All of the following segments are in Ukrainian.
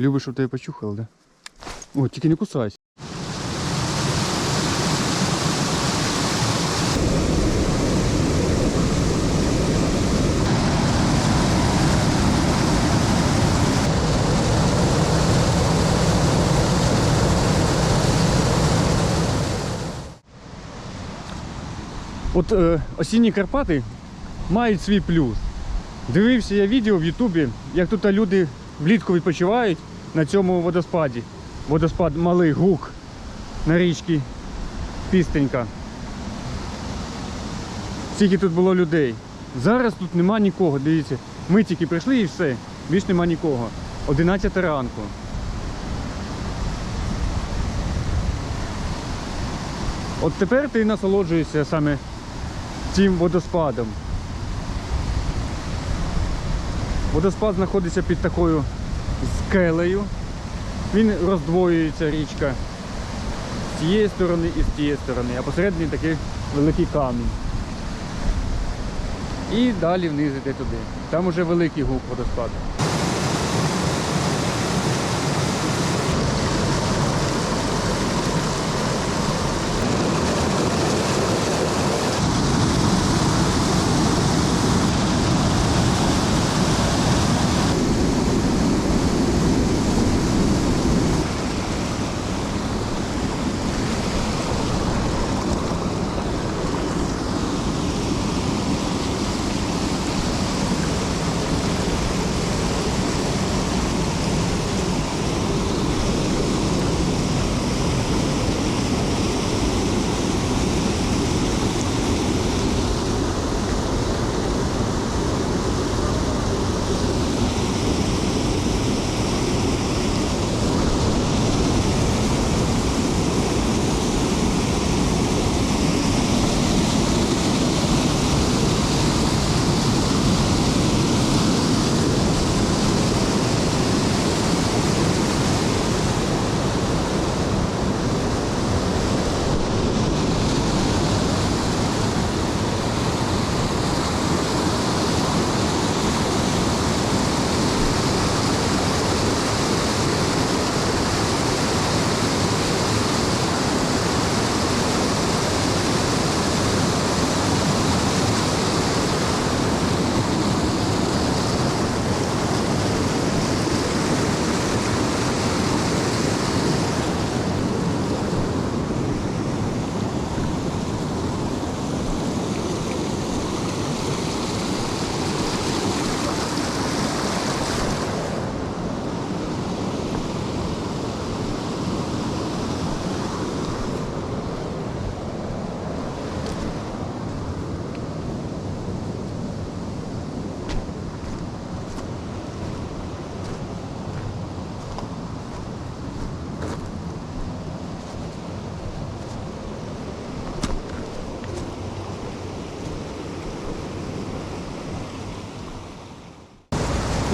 Любиш, щоб тебе почухали, да? О, тільки не кусайся. От е, осінні Карпати мають свій плюс. Дивився я відео в Ютубі, як тут люди влітку відпочивають на цьому водоспаді. Водоспад Малий Гук на річці Пістенька. Скільки тут було людей. Зараз тут нема нікого, дивіться. Ми тільки прийшли і все. Більш нема нікого. 11 ранку. От тепер ти насолоджуєшся саме цим водоспадом. Водоспад знаходиться під такою скелею. Він роздвоюється річка з цієї сторони і з тієї сторони, а посередині такий великий камінь. І далі вниз іде туди. Там уже великий гук водоспаду.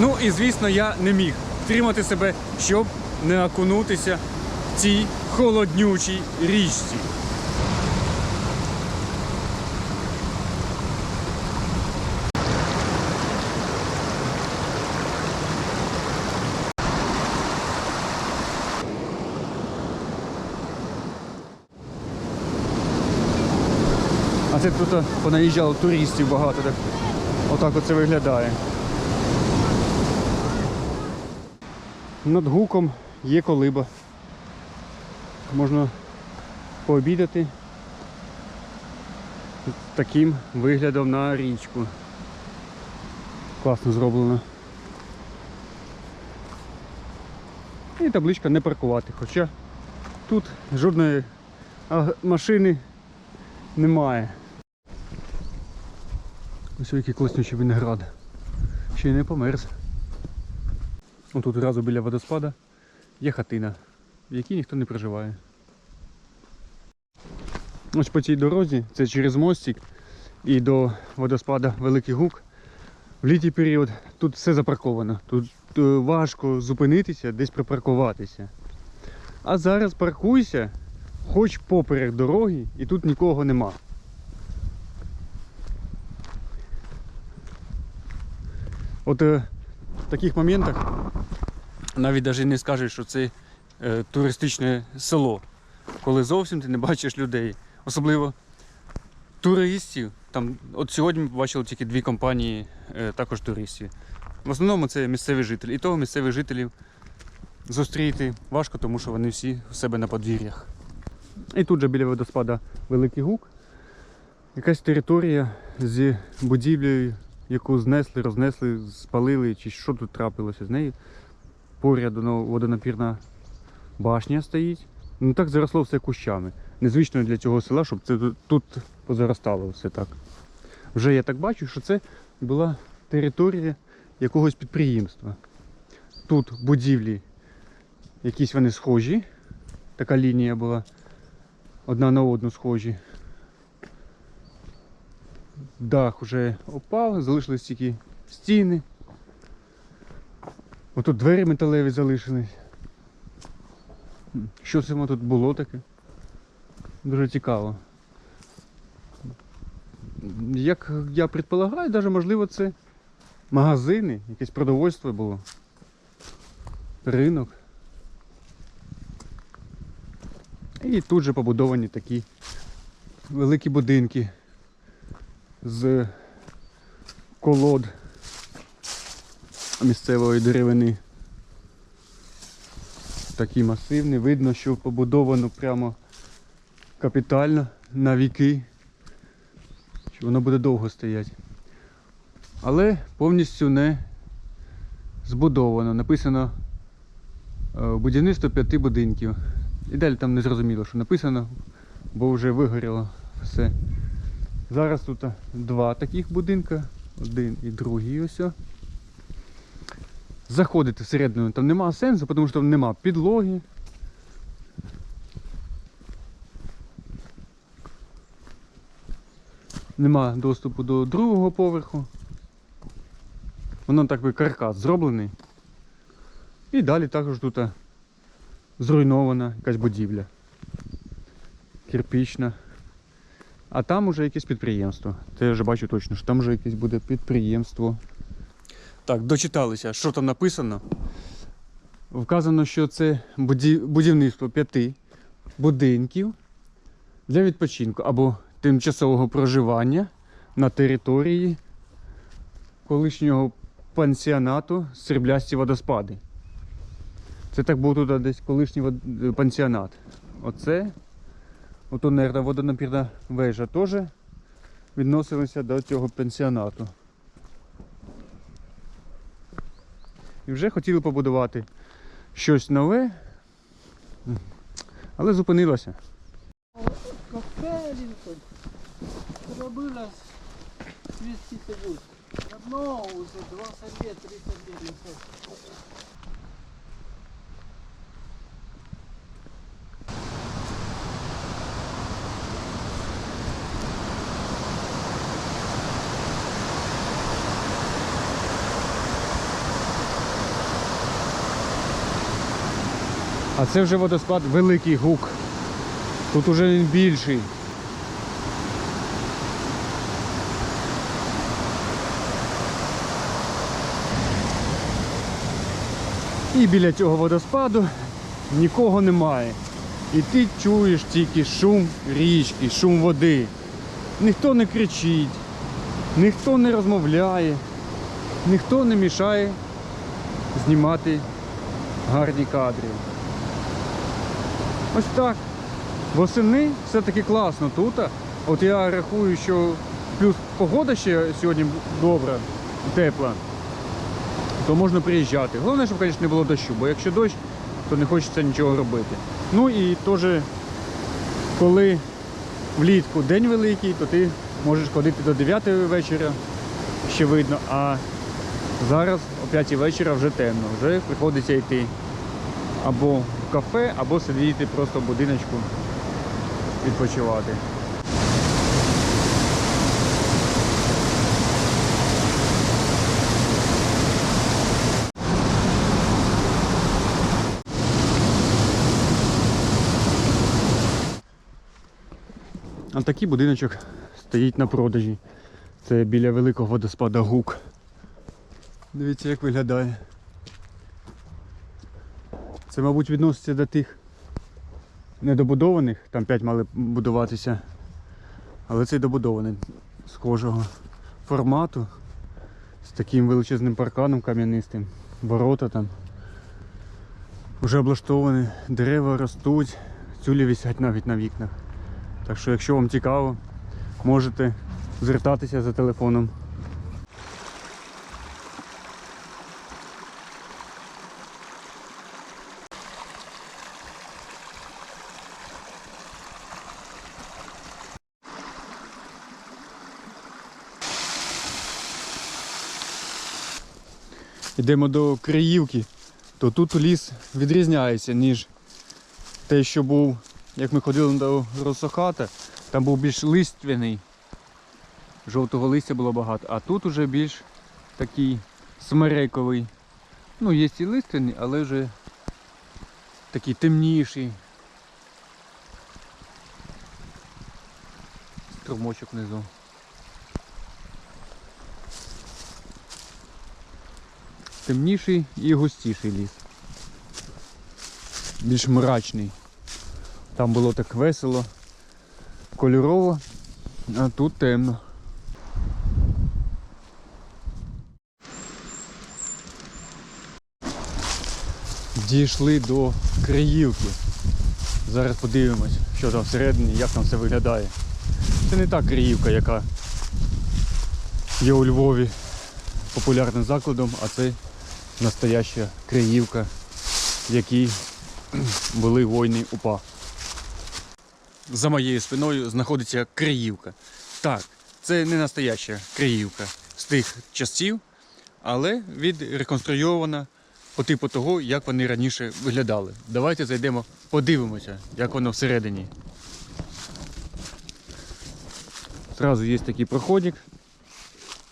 Ну і звісно, я не міг втримати себе, щоб не окунутися в цій холоднючій річці. А це тут понаїжджало туристів багато, так отак оце виглядає. Над гуком є колиба. Можна пообідати таким виглядом на річку. Класно зроблено. І табличка не паркувати, хоча тут жодної машини немає. Ось який класнючий виноград. Ще й не померз. Тут одразу біля водоспада є хатина, в якій ніхто не проживає. Ось по цій дорозі, це через мостик і до водоспада Великий Гук. В літній період тут все запарковано. Тут е, важко зупинитися, десь припаркуватися. А зараз паркуйся, хоч поперек дороги, і тут нікого нема. От е, в таких моментах навіть навіть не скажеш, що це е, туристичне село, коли зовсім ти не бачиш людей. Особливо туристів. Там, от сьогодні ми побачили тільки дві компанії, е, також туристів. В основному це місцеві жителі. І того місцевих жителів зустріти важко, тому що вони всі в себе на подвір'ях. І тут же біля водоспада Великий Гук. Якась територія з будівлею, яку знесли, рознесли, спалили, чи що тут трапилося з нею. Поряд водонапірна башня стоїть. Ну так заросло все кущами. Незвично для цього села, щоб це тут позаростало все так. Вже я так бачу, що це була територія якогось підприємства. Тут будівлі, якісь вони схожі. Така лінія була одна на одну схожі. Дах вже опав, залишились тільки стіни. Отут двері металеві. М, Що це тут було таке? Дуже цікаво. Як я предполагаю, навіть можливо це магазини, якесь продовольство було. Ринок. І тут же побудовані такі великі будинки з колод місцевої деревини. Такі масивні. Видно, що побудовано прямо капітально на віки. Що воно буде довго стояти. Але повністю не збудовано. Написано е, будівництво п'яти будинків. І далі там не зрозуміло, що написано, бо вже вигоріло все. Зараз тут два таких будинка, один і другий ось. Заходити всередину там нема сенсу, тому що там нема підлоги. Нема доступу до другого поверху. Воно так би каркас зроблений. І далі також тут зруйнована якась будівля. Кирпічна. А там уже якесь підприємство. Я вже бачу точно, що там вже якесь буде підприємство. Так, дочиталися, що там написано. Вказано, що це будівництво п'яти будинків для відпочинку або тимчасового проживання на території колишнього пансіонату Сріблясті водоспади. Це так був тут десь колишній пансіонат. Оце, ото, наверное, водонапірна вежа теж відносилася до цього пансіонату. І вже хотіли побудувати щось нове, але зупинилося. Робила світський союз. Одно уже 20 лет, 30 лет. А це вже водоспад Великий Гук. Тут уже він більший. І біля цього водоспаду нікого немає. І ти чуєш тільки шум річки, шум води. Ніхто не кричить, ніхто не розмовляє, ніхто не мішає знімати гарні кадри. Ось так. Восени все-таки класно тут. От я рахую, що плюс погода ще сьогодні добра, тепла, то можна приїжджати. Головне, щоб, звісно, не було дощу, бо якщо дощ, то не хочеться нічого робити. Ну і теж, коли влітку день великий, то ти можеш ходити до 9 вечора, ще видно, а зараз о 5 вечора вже темно, вже приходиться йти або кафе, або сидіти просто в будиночку відпочивати. А такий будиночок стоїть на продажі. Це біля великого водоспада Гук. Дивіться, як виглядає. Це, мабуть, відноситься до тих недобудованих, там 5 мали будуватися. Але цей добудований схожого формату з таким величезним парканом кам'янистим. Ворота там. Вже облаштовані, дерева ростуть, тюлі висять навіть на вікнах. Так що, якщо вам цікаво, можете звертатися за телефоном. Йдемо до Криївки, то тут ліс відрізняється, ніж те, що був, як ми ходили до Росохата, там був більш лиственний. Жовтого листя було багато, а тут уже більш такий смерековий. Ну, є і лиственний, але вже такий темніший. Струмочок внизу. Темніший і густіший ліс. Більш мрачний. Там було так весело, кольорово, а тут темно. Дійшли до Криївки. Зараз подивимось, що там всередині, як там все виглядає. Це не та Криївка, яка є у Львові популярним закладом, а це настояща Криївка, в якій були війни УПА. За моєю спиною знаходиться Криївка. Так, це не настояща Криївка з тих часів, але відреконструйована по типу того, як вони раніше виглядали. Давайте зайдемо, подивимося, як воно всередині. Зразу є такий проходик,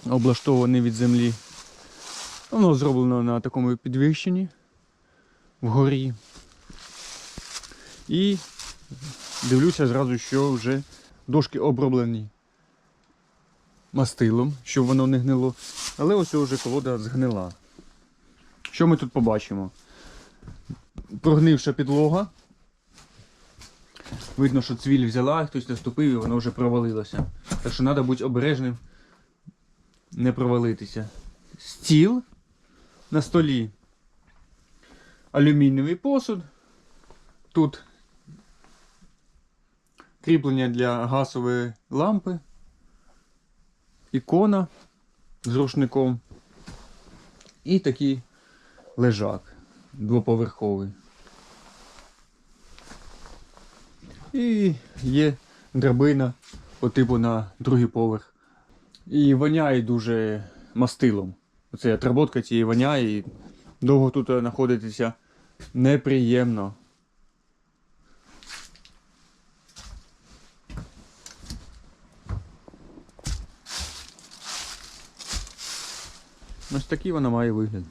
облаштований від землі. Воно зроблено на такому підвищенні вгорі. І дивлюся зразу, що вже дошки оброблені мастилом, щоб воно не гнило. Але ось вже колода згнила. Що ми тут побачимо? Прогнивша підлога. Видно, що цвіль взяла, хтось наступив і воно вже провалилося. Так що треба бути обережним, не провалитися. Стіл на столі. Алюмінієвий посуд. Тут кріплення для газової лампи. Ікона з рушником. І такий лежак двоповерховий. І є драбина по типу на другий поверх. І воняє дуже мастилом. Оце отработка цієї воняє і довго тут знаходитися неприємно. Ось такий вона має вигляд.